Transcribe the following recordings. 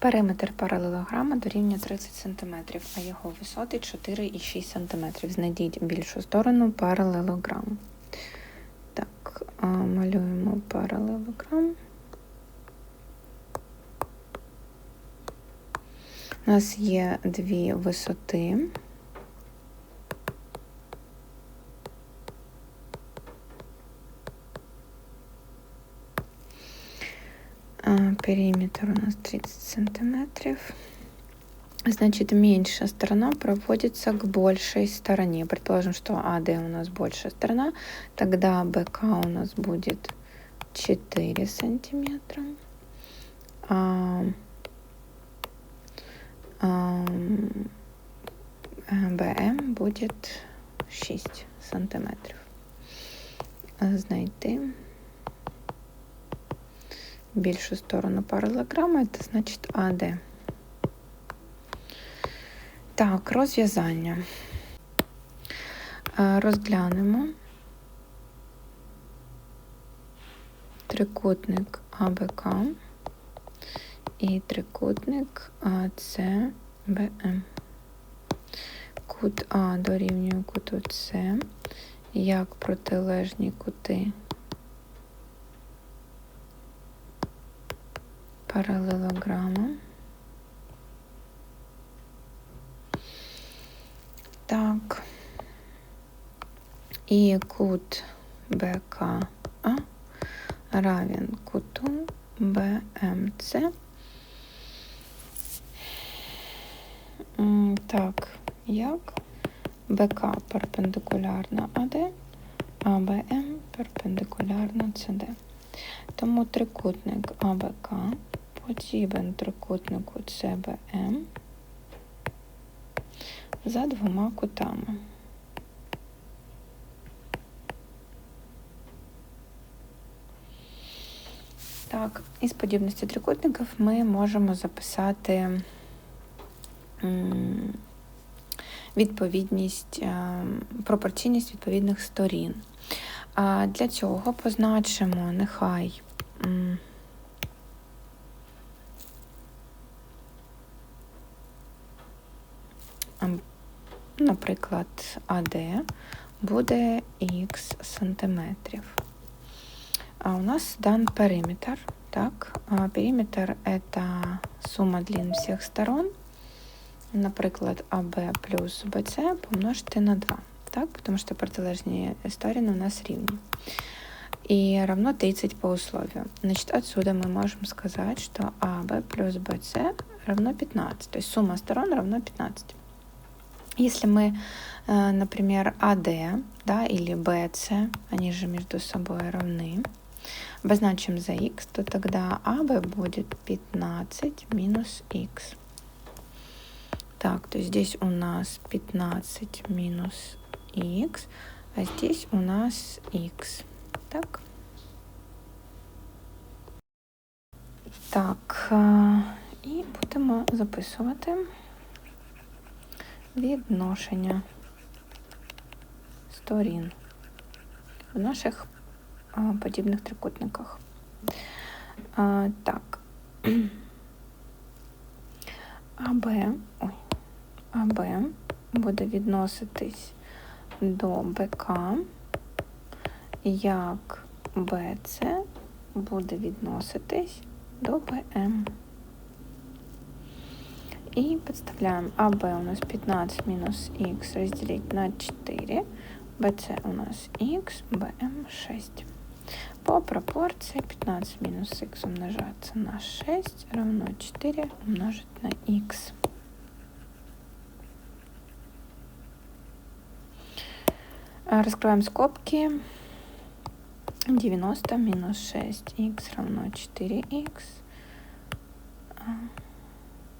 Периметр паралелограма дорівнює 30 см, а його висоти 4,6 см. Знайдіть більшу сторону паралелограму. Так, малюємо паралелограм. У нас є дві висоти. Периметр у нас 30 сантиметров. Значит, меньшая сторона проводится к большей стороне. Предположим, что АД у нас большая сторона. Тогда БК у нас будет 4 сантиметра. А, а, БМ будет 6 сантиметрів. Знайти більшу сторону паралелограма, це значить АД. Так, розв'язання. Е, Розглянемо трикутник АБК і трикутник АЦБМ. Кут А дорівнює куту С, як протилежні кути паралелограма. Так. І кут БКА равен куту БМЦ. Так, як БК перпендикулярна АД, а БМ перпендикулярна СД. Тому трикутник АБК подібен трикутнику ЦБМ за двома кутами. Так, із подібності трикутників ми можемо записати відповідність, е, пропорційність відповідних сторін. Для цього позначимо нехай наприклад, АД буде х сантиметрів. А у нас дан периметр. Так, а периметр это сумма длин всех сторон. Наприклад, АБ плюс БЦ помножити на 2. Так, потому что протилежні стороны у нас рівні. И равно 30 по условию. Значит, отсюда мы можем сказать, что АБ плюс БЦ равно 15. То есть сумма сторон равна 15. Если мы, э, например, АД да, или БЦ, они же между собой равны, обозначим за х, то тогда АБ будет 15 минус х. Так, то здесь у нас 15 минус х, а здесь у нас х. Так. Так, і будемо записувати відношення сторін в наших подібних трикутниках. А, так. АБ, ой, АБ буде відноситись до БК, як БЦ буде відноситись до БМ. И подставляем АБ у нас 15 минус х разделить на 4. БЦ у нас х, БМ 6. По пропорции 15 минус х умножается на 6 равно 4 умножить на х. А, Раскрываем скобки. 90 минус 6х равно 4х.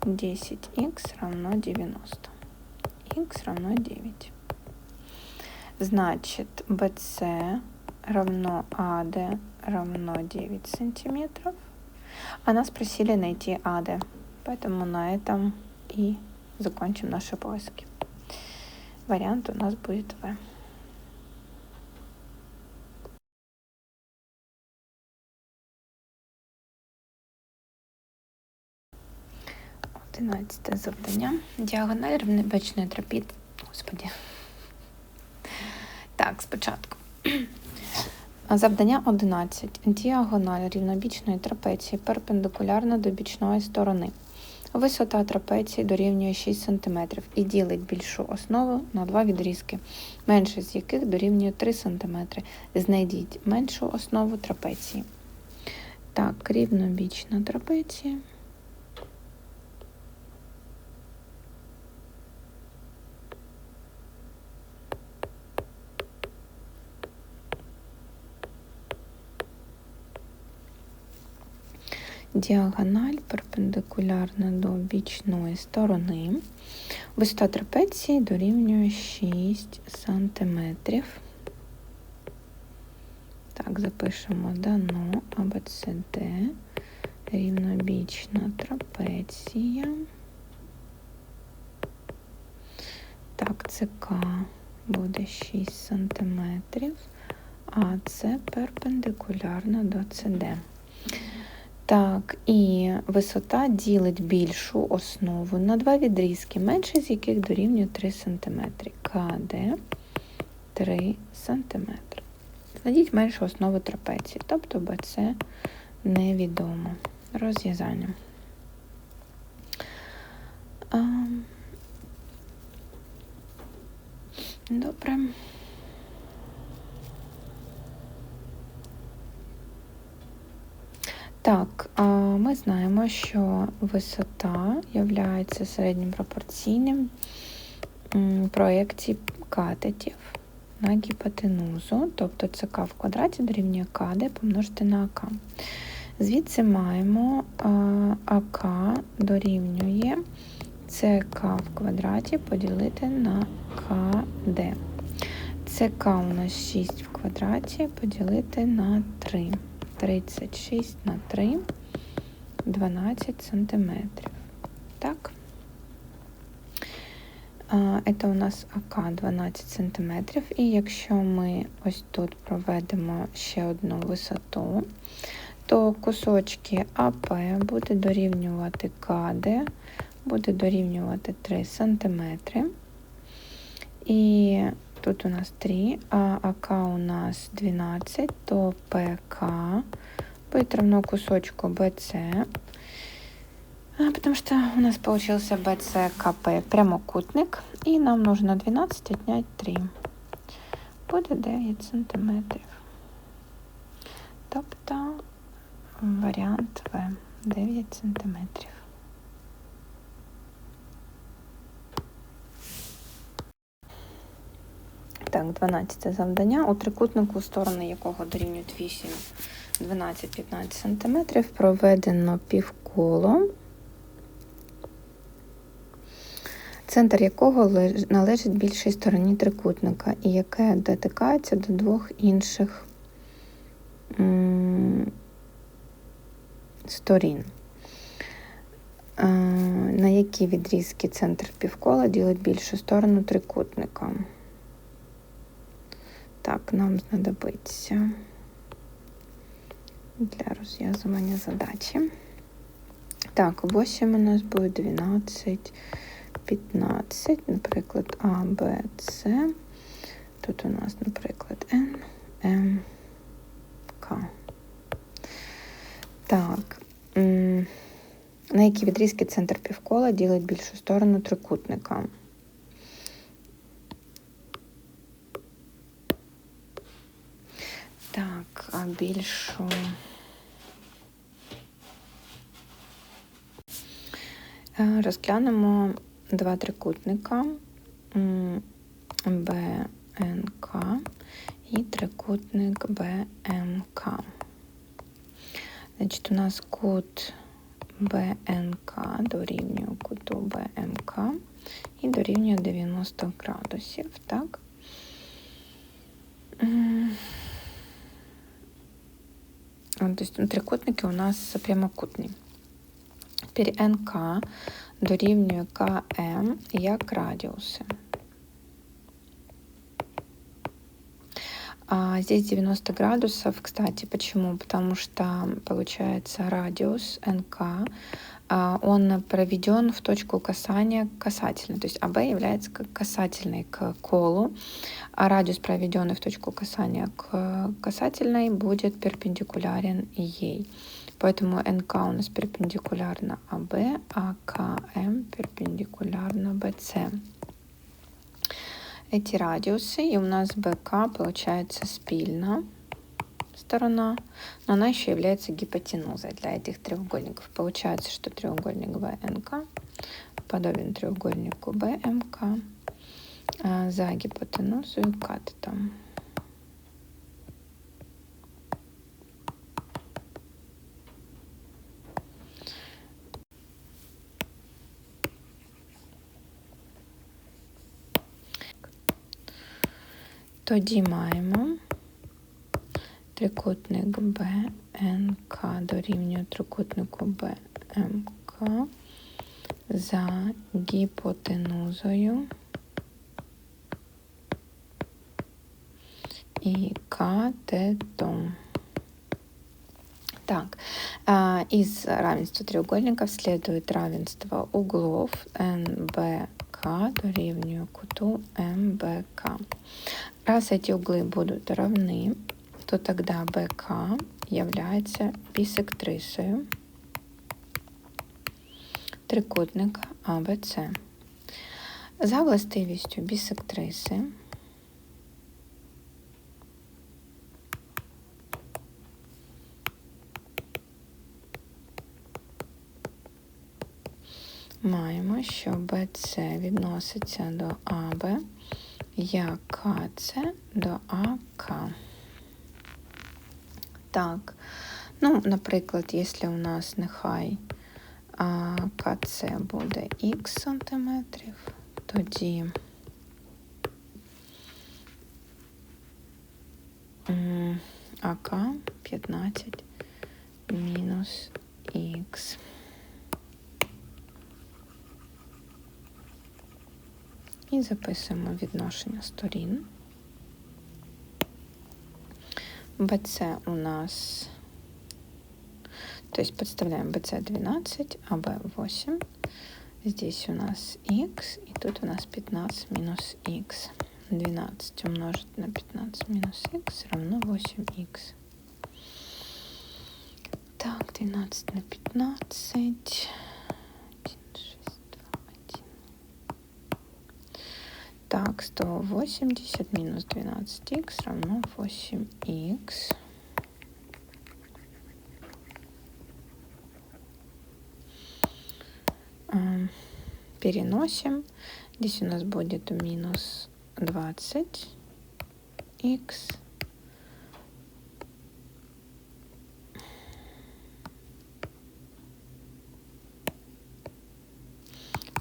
10х равно 90. х равно 9. Значит, BC равно AD равно 9 сантиметров. А нас просили найти AD. Поэтому на этом и закончим наши поиски. Вариант у нас будет В. Одинадцяте завдання. Діагональ рівнобічної трапід. Господі. Так, спочатку. Завдання 11. Діагональ рівнобічної трапеції перпендикулярна до бічної сторони. Висота трапеції дорівнює 6 см і ділить більшу основу на два відрізки, менше з яких дорівнює 3 см. Знайдіть меншу основу трапеції. Так, рівнобічна трапеція. Діагональ перпендикулярна до бічної сторони. Висота трапеції дорівнює 6 см. Так, запишемо дано АБЦД, рівнобічна трапеція. Так, ЦК буде 6 см, а це перпендикулярно до ЦД. Так, і висота ділить більшу основу на два відрізки, менше з яких дорівнює 3 см. КД 3 см. Знайдіть меншу основу трапеції, тобто БЦ невідомо. Розв'язання. Добре. Так, ми знаємо, що висота є середнім пропорційним проєкції катетів на гіпотенузу, тобто ЦК в квадраті дорівнює КД помножити на АК. Звідси маємо АК дорівнює ЦК в квадраті поділити на КД. ЦК у нас 6 в квадраті поділити на 3. 36 на 3, 12 сантиметрів. Так. Це у нас АК 12 сантиметрів. І якщо ми ось тут проведемо ще одну висоту, то кусочки АП буде дорівнювати КД, буде дорівнювати 3 сантиметри. І Тут у нас 3, а АК у нас 12, то ПК будет равно кусочку БЦ. Потому что у нас получился БЦКП прямокутник. И нам нужно 12 отнять 3. Буде 9 сантиметрів. Тобто варіант В 9 сантиметрів. Так, 12 завдання. У трикутнику, сторони якого дорівнюють 8, 12, 15 см, проведено півколо, центр якого належить більшій стороні трикутника, і яке дотикається до двох інших сторін. На які відрізки центр півкола ділить більшу сторону трикутника? Так, нам знадобиться для розв'язування задачі. Так, 8 у нас буде 12, 15, наприклад, А, Б, С. Тут у нас, наприклад, Н, М, К. Так. На які відрізки центр півкола ділить більшу сторону трикутника? А більшу. Е, розглянемо два трикутника БНК і трикутник БМК. Значить, у нас кут БНК дорівнює куту БМК і дорівнює 90 градусів, так? То есть трикутники у нас прямокутні. Тепер НК дорівнює КМ як радиусы. А здесь 90 градусов, кстати, почему? Потому что получается радиус НК а, он проведен в точку касания касательно. То есть АБ является касательной к колу, а радиус, проведенный в точку касания к касательной, будет перпендикулярен ей. Поэтому НК у нас перпендикулярно АБ, а КМ перпендикулярно БЦ. Эти радиусы, и у нас БК получается спильно сторона, но она еще является гипотенузой для этих треугольников. Получается, что треугольник ВНК подобен треугольнику БМК а за гипотенузу и катетом. Тоді маємо трикутник БНК дорівнює трикутнику БМК за гіпотенузою і катетом. Так, из равенства треугольников следует равенство углов НБК дорівнює куту МБК. Раз эти углы будут равны, то тогда БК является бисектрисою трикутника АБЦ. За властивістю бісектриси маємо, що БЦ відноситься до АБ, як КЦ до АК. Так, ну, наприклад, якщо у нас нехай а, КЦ буде х сантиметрів, тоді АК 15 мінус х. І записуємо відношення сторін. BC у нас, то есть подставляем BC 12, а B 8. Здесь у нас x, и тут у нас 15 минус x. 12 умножить на 15 минус x равно 8x. Так, 12 на 15. Так, 180 минус 12х равно 8х. Переносим. Здесь у нас будет минус 20х.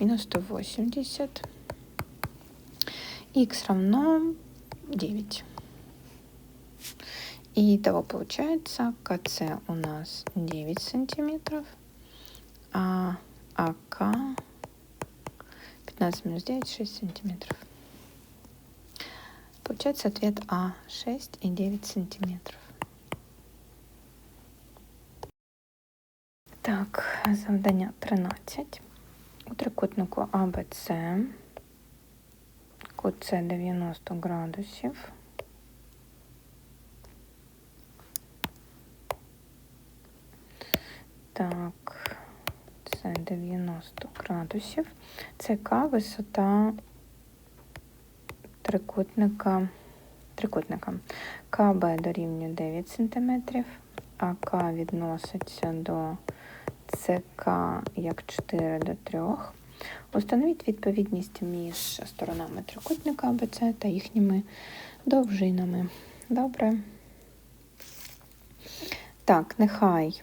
Минус 180 x равно 9. И того получается КЦ у нас 9 сантиметров, а АК 15 минус 9, 6 сантиметров. Получается ответ А 6 и 9 сантиметров. Так, завдання 13. У трикутнику АБЦ Кут це 90 градусів. Так, це 90 градусів. Це К висота трикутника. трикутника. КБ дорівнює 9 см, К відноситься до ЦК як 4 до 3. Установіть відповідність між сторонами трикутника АБЦ та їхніми довжинами. Добре. Так, нехай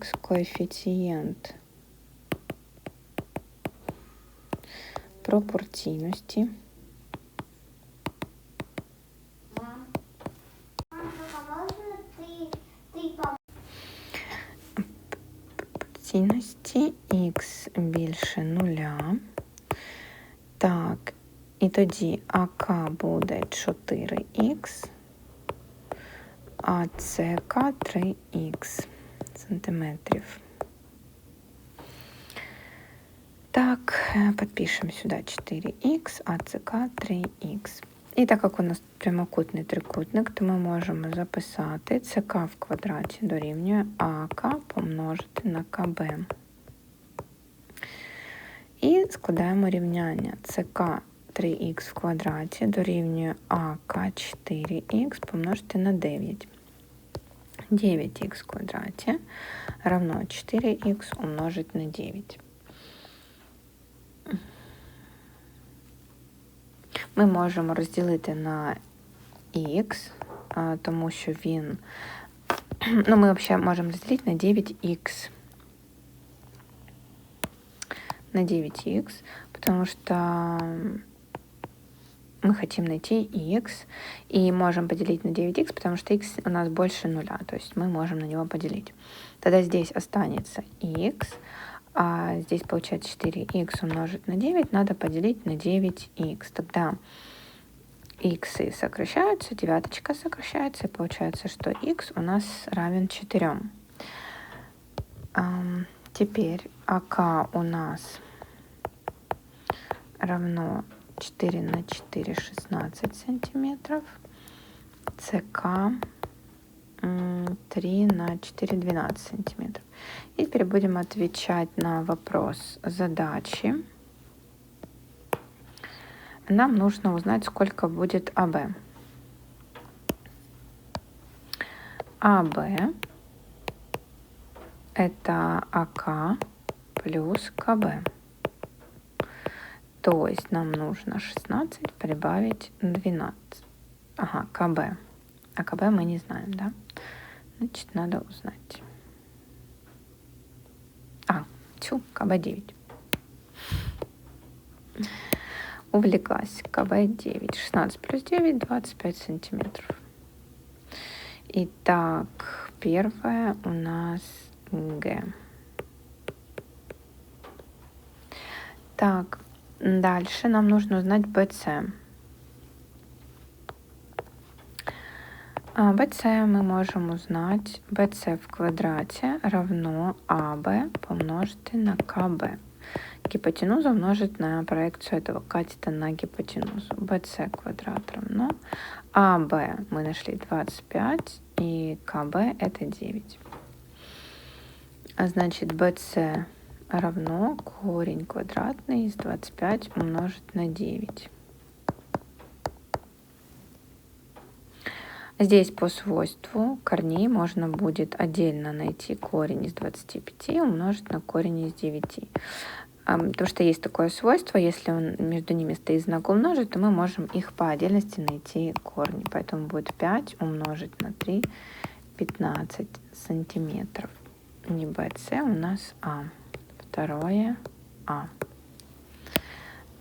х коефіцієнт пропорційності. цінності x больше нуля. Так, и тогда АК будет 4х, а ЦК 3х сантиметров, Так, подпишем сюда 4х, а ЦК 3х. І так як у нас прямокутний трикутник, то ми можемо записати ЦК в квадраті дорівнює АК помножити на КБ. І складаємо рівняння ЦК 3х в квадраті дорівнює АК 4х помножити на 9. 9х в квадраті равно 4х умножить на 9. Ми можемо розділити на х, тому що він, ну, ми взагалі можемо розділити на 9х. На 9х, потому что мы хотим найти x и можем поделить на 9x, потому что x у нас больше нуля, то есть мы можем на него поделить. Тогда здесь останется x, а здесь получается 4х умножить на 9, надо поделить на 9х. Тогда x сокращаются, девяточка сокращается, и получается, что x у нас равен 4. Теперь АК у нас равно 4 на 4, 16 сантиметров. ЦК 3 на 4, 12 сантиметров. И теперь будем отвечать на вопрос задачи. Нам нужно узнать, сколько будет АБ. АБ это АК плюс КБ. То есть нам нужно 16 прибавить 12. Ага, КБ. А КБ мы не знаем, да? Значит, надо узнать. А, тю, КБ-9. Увлеклась. КБ-9. 16 плюс 9, 25 сантиметров. Итак, первое у нас Г. Так, дальше нам нужно узнать BC. BC а, мы можем узнать BC в квадрате равно AB помножить на КБ. Гипотенузу умножить на проекцию этого катета на гипотенузу. BC квадрат равно AB мы нашли 25 и КБ это 9. А значит BC равно корень квадратный из 25 умножить на 9. Здесь по свойству корней можно будет отдельно найти корень из 25 и умножить на корень из 9. Потому что есть такое свойство, если он, между ними стоит знак умножить, то мы можем их по отдельности найти корни. Поэтому будет 5 умножить на 3, 15 сантиметров. Не BC у нас А. Второе А.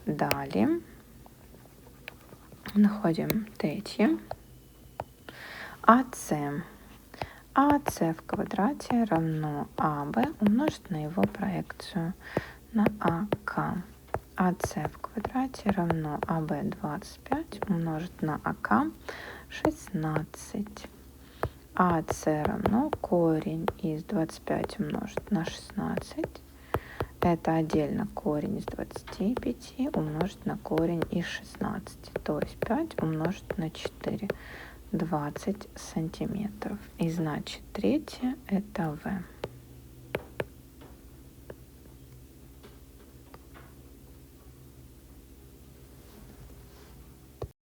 Далее находим третье. АС. АС в квадрате равно АБ умножить на его проекцию на АК. АС в квадрате равно АБ 25 умножить на АК 16. АС равно корень из 25 умножить на 16. Это отдельно корень из 25 умножить на корень из 16. То есть 5 умножить на 4. 20 сантиметров. И значит третье это В.